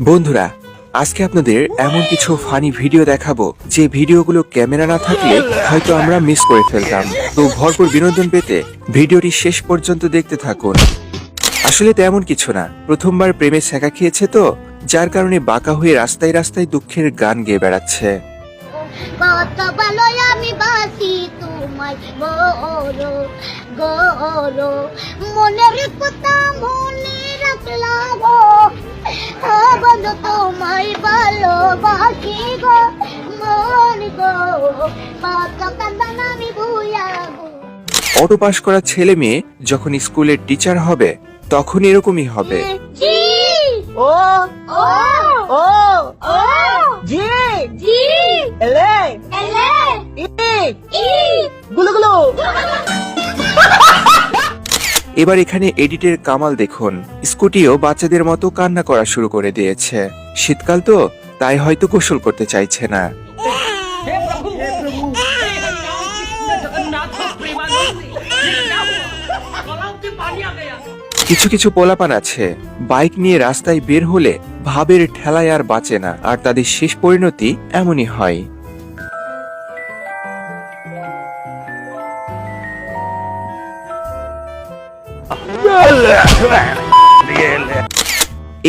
বন্ধুরা, আজকে আপনাদের এমন কিছু ফানি ভিডিও দেখাবো যে ভিডিওগুলো ক্যামেরা না থাকলে হয়তো আমরা মিস করে ফেলতাম। তো ভরপুর বিনোদন পেতে ভিডিওটি শেষ পর্যন্ত দেখতে থাকুন। আসলে তেমন কিছু না। প্রথমবার প্রেমে শেখা খেয়েছে তো, যার কারণে বাঁকা হয়ে রাস্তায় রাস্তায় দুঃখের গান গেয়ে বেড়াচ্ছে। মনে রাখলাম তোমায় ভালোবাসি গো মন গো। পাতা কান্দান আমি ভুয়া অটো পাশ করা ছেলে মেয়ে যখন স্কুলের টিচার হবে তখন এরকমই হবে। ও ও ও। ও। এবার এখানে এডিটের কামাল দেখুন। স্কুটিও বাচ্চাদের মতো কান্না করা শুরু করে দিয়েছে। শীতকাল তো, তাই হয়তো গোসল করতে চাইছে না। কিছু কিছু পোলাপান আছে। বাইক নিয়ে রাস্তায় বের হলে ভাবের ঠেলায় আর বাঁচে না, আর তাদের শেষ পরিণতি এমনই হয়।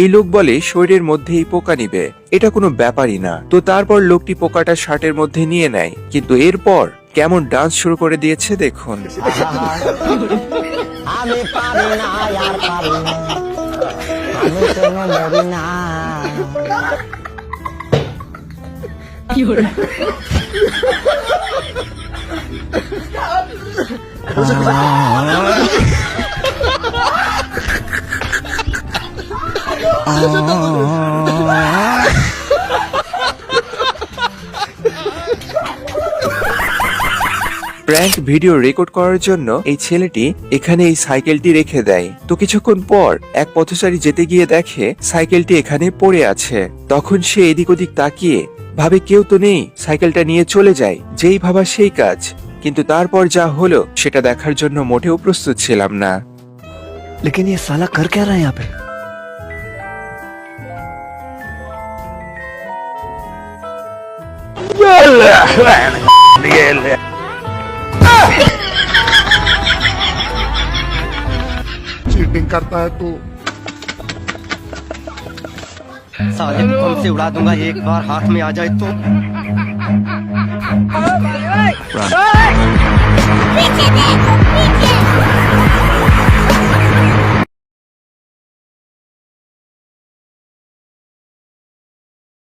এই লোক বলে শরীরের মধ্যেই পোকা নিবে। এটা কোনো ব্যাপারই না। তো তারপর লোকটি পোকাটা শার্টের মধ্যে নিয়ে নেয়। কিন্তু এরপর কেমন ডান্স শুরু করে দিয়েছে দেখুন। আমি পারি না আর পারি না। আমি কেন মরি না প্র্যাঙ্ক ভিডিও রেকর্ড করার জন্য এই ছেলেটি এখানে এই সাইকেলটি রেখে দেয় তো কিছুক্ষণ পর এক পথচারী যেতে গিয়ে দেখে সাইকেলটি এখানে পড়ে আছে তখন সে এদিক ওদিক তাকিয়ে ভাবে কেউ তো নেই সাইকেলটা নিয়ে চলে যায় যেই ভাবা সেই কাজ কিন্তু তারপর যা হলো সেটা দেখার জন্য মোটেও প্রস্তুত ছিলাম না लेकिन ये साला कर क्या रहा है यहाँ पे चीटिंग करता है तू। साले तुम से उड़ा दूँगा एक बार हाथ में आ जाए तो। पीछे देखो पीछे